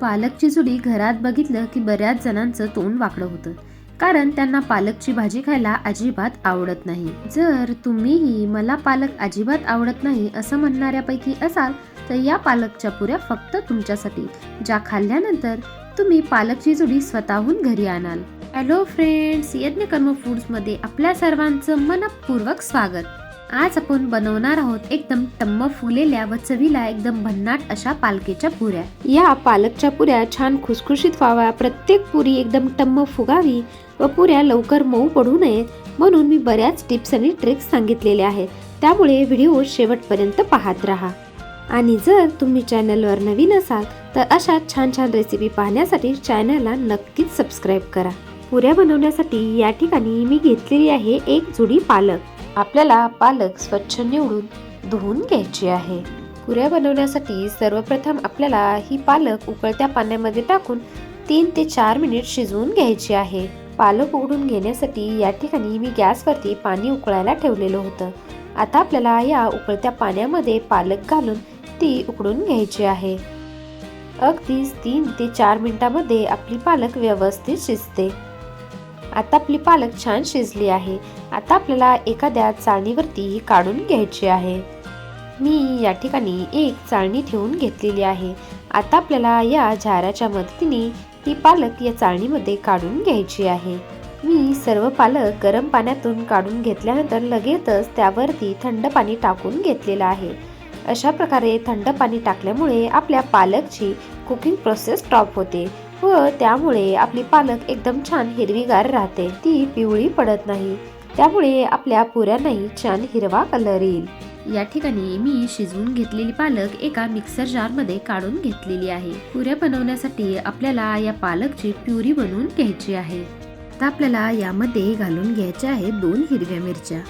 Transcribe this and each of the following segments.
पालकची जुडी घरात बघितलं की बऱ्याच जणांचं तोंड वाकडं होतं. कारण त्यांना पालकची भाजी खायला अजिबात आवडत नाही. जर तुम्हीही मला पालक अजिबात आवडत नाही असं म्हणणाऱ्यापैकी असाल तर या पालकच्या पुऱ्या फक्त तुमच्यासाठी. ज्या खाल्ल्यानंतर तुम्ही पालकची जुडी स्वतःहून घरी आणाल. हॅलो फ्रेंड्स यज्ञकर्म फूड्समध्ये आपल्या सर्वांचं मनपूर्वक स्वागत. आज आपण बनवणार आहोत एकदम टम्म फुगलेल्या व चवीला एकदम भन्नाट अशा पालकेच्या पुऱ्या. या पालकच्या पुऱ्या छान खुसखुशीत व्हाव्या. प्रत्येक पुरी एकदम टम्म फुगावी व पुऱ्या लवकर मऊ पडू नये म्हणून मी बऱ्याच टिप्स आणि ट्रिक्स सांगितलेल्या आहेत. त्यामुळे व्हिडिओ शेवटपर्यंत पाहत राहा. आणि जर तुम्ही चॅनलवर नवीन असाल तर अशा छान छान रेसिपी पाहण्यासाठी चॅनलला नक्कीच सबस्क्राईब करा. पुऱ्या बनवण्यासाठी या ठिकाणी मी घेतलेली आहे एक जुडी पालक. आपल्याला पालक स्वच्छ निवडून धुवून घ्यायची आहे. पुऱ्या बनवण्यासाठी सर्वप्रथम आपल्याला ही पालक उकळत्या पाण्यामध्ये टाकून तीन ते चार मिनिट शिजवून घ्यायची आहे. पालक उघडून घेण्यासाठी या ठिकाणी मी गॅसवरती पाणी उकळायला ठेवलेलं होतं. आता आपल्याला या उकळत्या पाण्यामध्ये पालक घालून ती उकडून घ्यायची आहे. अगदीच तीन ते चार मिनिटामध्ये आपली पालक व्यवस्थित शिजते. आता आपली पालक छान शिजली आहे. आता आपल्याला एखाद्या चाळणीवरती ही काढून घ्यायची आहे. मी या ठिकाणी एक चाळणी ठेवून घेतलेली आहे. आता आपल्याला या झाराच्या मदतीने ही पालक या चाळणीमध्ये काढून घ्यायची आहे. मी सर्व पालक गरम पाण्यातून काढून घेतल्यानंतर लगेचच त्यावरती थंड पाणी टाकून घेतलेलं आहे. अशा प्रकारे थंड पाणी टाकल्यामुळे आपल्या पालकची कुकिंग प्रोसेस स्टॉप होते. व त्यामुळे आपली पालक एकदम छान हिरवीगार राहते. ती पिवळी पडत नाही. त्यामुळे आपल्या पुऱ्यांनाही छान हिरवा कलर येईल. या ठिकाणी मी शिजवून घेतलेली पालक एका मिक्सर जारमध्ये काढून घेतलेली आहे. पुऱ्या बनवण्यासाठी आपल्याला या पालकची प्युरी बनवून घ्यायची आहे. आता आपल्याला यामध्ये घालून घ्यायच्या आहेत दोन हिरव्या मिरच्या.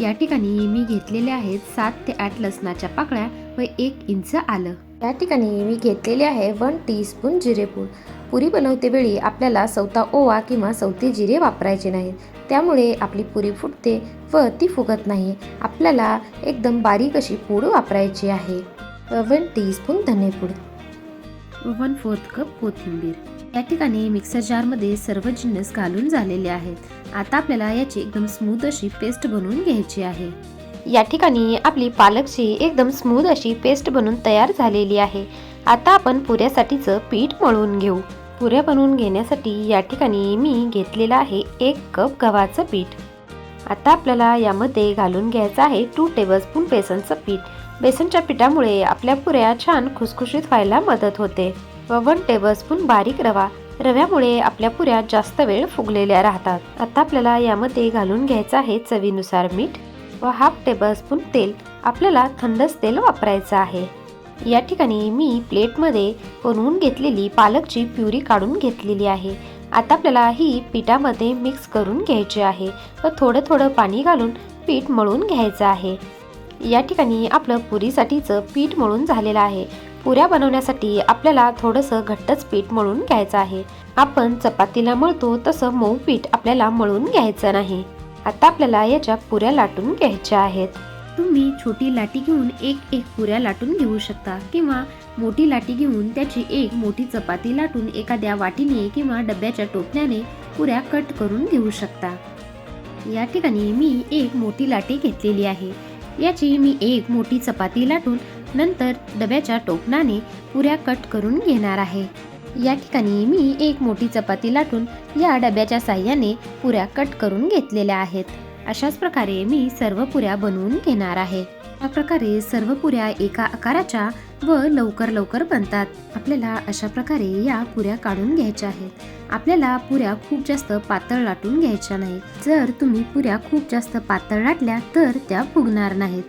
या ठिकाणी मी घेतलेल्या आहेत सात ते आठ लसणाच्या पाकळ्या व एक इंच आलं. या ठिकाणी मी घेतलेले आहे वन टीस्पून जिरेपूड. पुरी बनवते वेळी आपल्याला सवता ओवा किंवा सवते जिरे वापरायचे नाहीत. त्यामुळे आपली पुरी फुटते व ती फुगत नाही. आपल्याला एकदम बारीक अशी पूड वापरायची आहे. वन टीस्पून धनेपूड. वन फोर्थ कप कोथिंबीर. या ठिकाणी मिक्सर जारमध्ये सर्व जिन्नस घालून झालेले आहेत. आता आपल्याला याची एकदम स्मूथ अशी पेस्ट बनवून घ्यायची आहे. या ठिकाणी आपली पालकची एकदम स्मूथ अशी पेस्ट बनवून तयार झालेली आहे. आता आपण पुऱ्यासाठीचं पीठ मळून घेऊ. पुऱ्या बनवून घेण्यासाठी या ठिकाणी मी घेतलेलं आहे एक कप गव्हाचं पीठ. आता आपल्याला यामध्ये घालून घ्यायचं आहे टू टेबलस्पून बेसनचं पीठ. बेसनच्या पिठामुळे आपल्या पुऱ्या छान खुसखुशीत व्हायला मदत होते व वन टेबलस्पून बारीक रवा. रव्यामुळे आपल्या पुऱ्या जास्त वेळ फुगलेल्या राहतात. आता आपल्याला यामध्ये घालून घ्यायचं आहे चवीनुसार मीठ व हाफ टेबलस्पून तेल. आपल्याला थंडच तेल वापरायचं आहे. या ठिकाणी मी प्लेटमध्ये बनवून घेतलेली पालकची प्युरी काढून घेतलेली आहे. आता आपल्याला ही पिठामध्ये मिक्स करून घ्यायची आहे व थोडं थोडं पाणी घालून पीठ मळून घ्यायचं आहे. या ठिकाणी आपलं पुरीसाठीचं पीठ मळून झालेलं आहे. पुऱ्या बनवण्यासाठी आपल्याला थोडंसं घट्टच पीठ मळून घ्यायचं आहे. आपण चपातीला मळतो तसं मऊ पीठ आपल्याला मळून घ्यायचं नाही. आता आपल्याला याच्या पुऱ्या लाटून घ्यायच्या आहेत. तुम्ही छोटी लाटी घेऊन एक एक पुऱ्या लाटून घेऊ शकता किंवा मोठी लाटी घेऊन त्याची एक मोठी चपाती लाटून एखाद्या वाटीने किंवा डब्याच्या टोपल्याने पुऱ्या कट करून घेऊ शकता. या ठिकाणी मी एक मोठी लाटी घेतलेली आहे. याची मी एक मोठी चपाती लाटून नंतर डब्याच्या टोपणाने पुऱ्या कट करून घेणार आहे. या ठिकाणी मी एक मोठी चपाती लाटून या डब्याच्या साह्याने पुऱ्या कट करून घेतलेल्या आहेत. अशाच प्रकारे मी सर्व पुऱ्या बनवून घेणार आहे. या प्रकारे सर्व पुऱ्या एका आकाराच्या व लवकर लवकर बनतात. आपल्याला अशा प्रकारे या पुऱ्या काढून घ्यायच्या आहेत. आपल्याला पुऱ्या खूप जास्त पातळ लाटून घ्यायच्या नाहीत. जर तुम्ही पुऱ्या खूप जास्त पातळ लाटल्या तर त्या फुगणार नाहीत.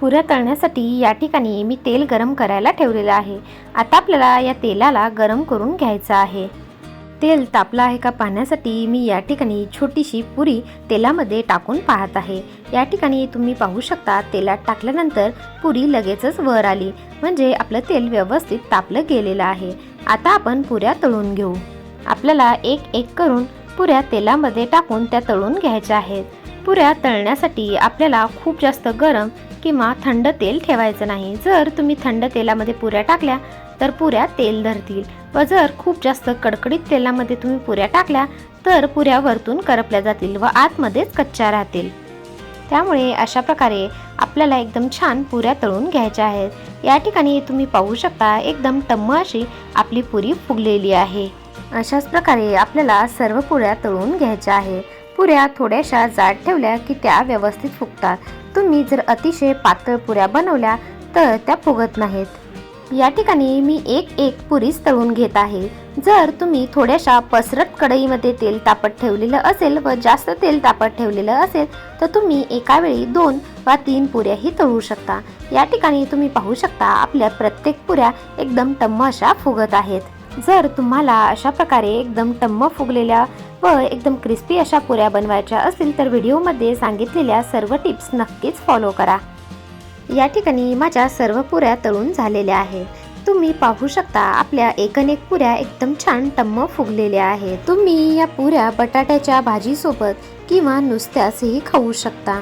पुऱ्या तळण्यासाठी या ठिकाणी मी तेल गरम करायला ठेवलेलं आहे. आता आपल्याला या तेलाला गरम करून घ्यायचं आहे. तेल तापलं आहे का पाहण्यासाठी मी या ठिकाणी छोटीशी पुरी तेलामध्ये टाकून पाहत आहे. या ठिकाणी तुम्ही पाहू शकता तेलात टाकल्यानंतर पुरी लगेचच वर आली. म्हणजे आपलं तेल व्यवस्थित तापलं गेलेलं आहे. आता आपण पुऱ्या तळून घेऊ. आपल्याला एक एक करून पुऱ्या तेलामध्ये टाकून त्या तळून घ्यायच्या आहेत. पुऱ्या तळण्यासाठी आपल्याला खूप जास्त गरम किंवा थंड तेल ठेवायचं नाही. जर तुम्ही थंड तेलामध्ये पुऱ्या टाकल्या तर पुऱ्या तेल धरतील. व जर खूप जास्त कडकडीत तेलामध्ये तुम्ही पुऱ्या टाकल्या तर पुऱ्या वरतून करपल्या जातील व आतमध्येच कच्च्या राहतील. त्यामुळे अशा प्रकारे आपल्याला एकदम छान पुऱ्या तळून घ्यायच्या आहेत. या ठिकाणी तुम्ही पाहू शकता एकदम टम्म अशी आपली पुरी फुगलेली आहे. अशाच प्रकारे आपल्याला सर्व पुऱ्या तळून घ्यायच्या आहे पुऱ्या थोड्याशा जाड ठेवल्या की त्या व्यवस्थित फुगतात. तुम्ही जर अतिशय पातळ पुऱ्या बनवल्या तर त्या फुगत नाहीत. या ठिकाणी मी एक एक पुरीच तळून घेत आहे. जर तुम्ही थोड्याशा पसरट कढईमध्ये तेल तापत ठेवलेलं असेल व जास्त तेल तापत ठेवलेलं असेल तर तुम्ही एका वेळी दोन वा तीन पुऱ्याही तळू शकता. या ठिकाणी तुम्ही पाहू शकता आपल्या प्रत्येक पुऱ्या एकदम टम्म अशा फुगत आहेत. जर तुम्हाला अशा प्रकारे एकदम टम्म फुगलेल्या व एकदम क्रिस्पी अशा पुऱ्या बनवायच्या असतील तर व्हिडिओमध्ये सांगितलेल्या सर्व टिप्स नक्कीच फॉलो करा. या ठिकाणी माझ्या सर्व पुऱ्या तळून झालेल्या आहेत. तुम्ही पाहू शकता आपल्या एकनेक पुऱ्या एकदम छान टम्म फुगलेल्या आहेत. तुम्ही या पुऱ्या बटाट्याच्या भाजीसोबत किंवा नुसत्याचही खाऊ शकता.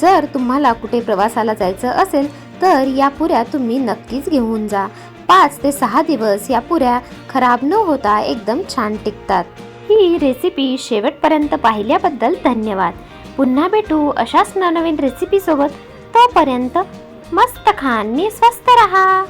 जर तुम्हाला कुठे प्रवासाला जायचं असेल तर या पुऱ्या तुम्ही नक्कीच घेऊन जा. पाच ते सहा दिवस या पुऱ्या खराब न होता एकदम छान टिकतात. ही रेसिपी शेवटपर्यंत पाहिल्याबद्दल धन्यवाद. पुन्हा भेटू अशाच नवनवीन रेसिपीसोबत तोपर्यंत मस्त खा आणि स्वस्त रहा.